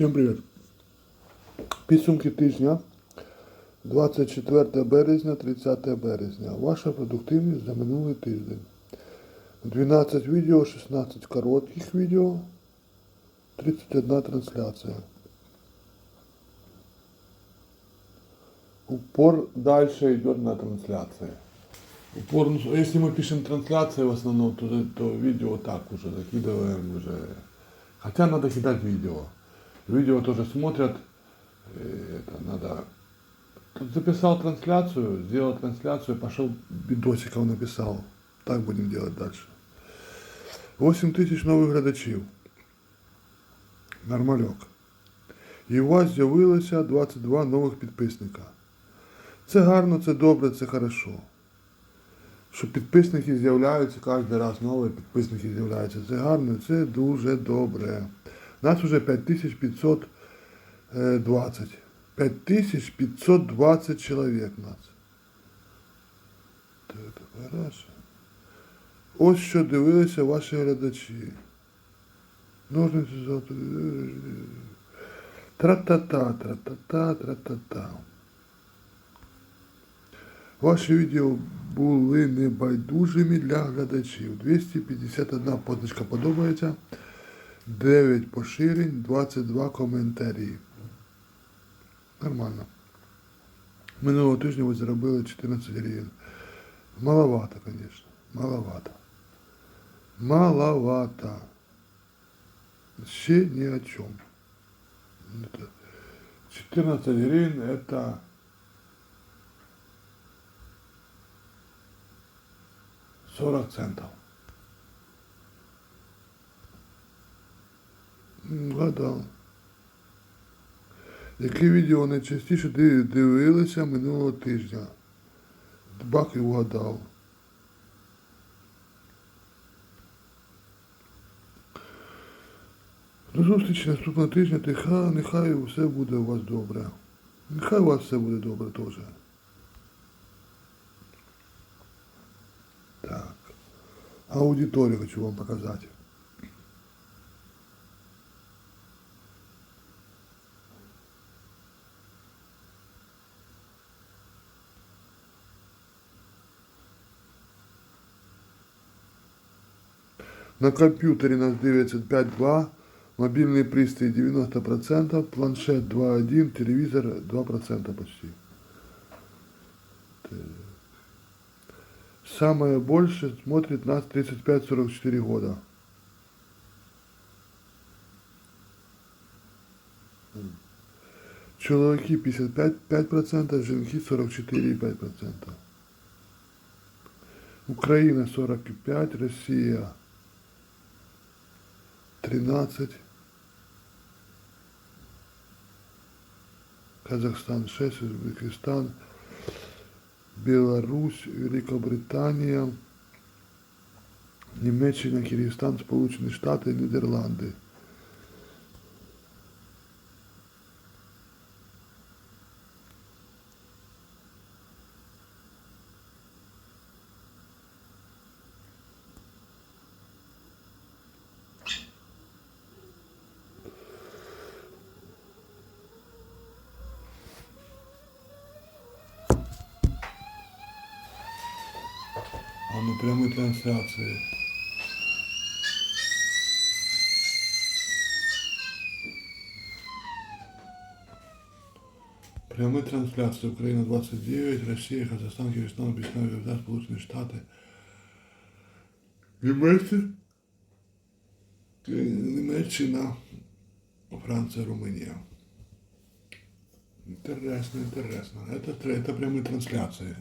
Всім привіт. Підсумки тижня 24 березня, 30 березня. Ваша продуктивність за минулий тиждень. 12 відео, 16 коротких відео, 31 трансляція. Упор дальше идет на трансляции. Упор, ну, если мы пишем трансляции в основном, то, то видео так уже закидываем уже. Хотя надо кидать видео. Видео тоже смотрят. э, Это надо. Тут записал трансляцию, сделал трансляцию, пошел видосиков написал. Так будем делать дальше. 8 тисяч нових глядачів. Нормальок. І у вас з'явилося 22 нових підписника. Це гарно, це добре, це хорошо. Що підписники з'являються кожен раз нові підписники з'являються. Це гарно, це дуже добре. Нас вже 5520. 5520 чоловік нас. Так. Ось що дивилися ваші глядачі. Ножниці золото. Тра-та-та, тра-та-та, тра-та-та. Ваші відео були небайдужими для глядачів. 251 позначка подобається, 9 поширень, 22 коментарі. Нормально. Минулого тижня ви заробили 14 гривень. Маловато, звісно. Маловато. Маловато. Ще ні о чем. 14 гривен это сорок центов. М, Вгадав. Яке відео найчастіше дивилися минулого тижня? Бак і вгадав. До зустрічі наступного тижня, нехай, нехай все буде у вас добре. Нехай у вас все буде добре теж. Так. Аудиторію хочу вам показати. На комп'ютері нас дивиться 5.2, мобільний пристрій 90%, планшет 2.1, телевізор 2% почти. Так. Самое больше смотрит нас 35-44 года. Чоловіки 55%, 5%, жінки 44,5%. Україна 45, Росія 13, Казахстан 6, Узбекистан, Білорусь, Великобританія, Німеччина, Киргизстан, Сполучені Штати, Нідерланди. А ну прямі трансляції. Прямі трансляції. Україна 29, Росія, Казахстан, Киргизстан, Узбекистан, Киргизстан, Сполучені Штати. Німеччина. Німеччина, Франція, Румунія. Интересно, интересно. Это, тр- это прямые трансляции.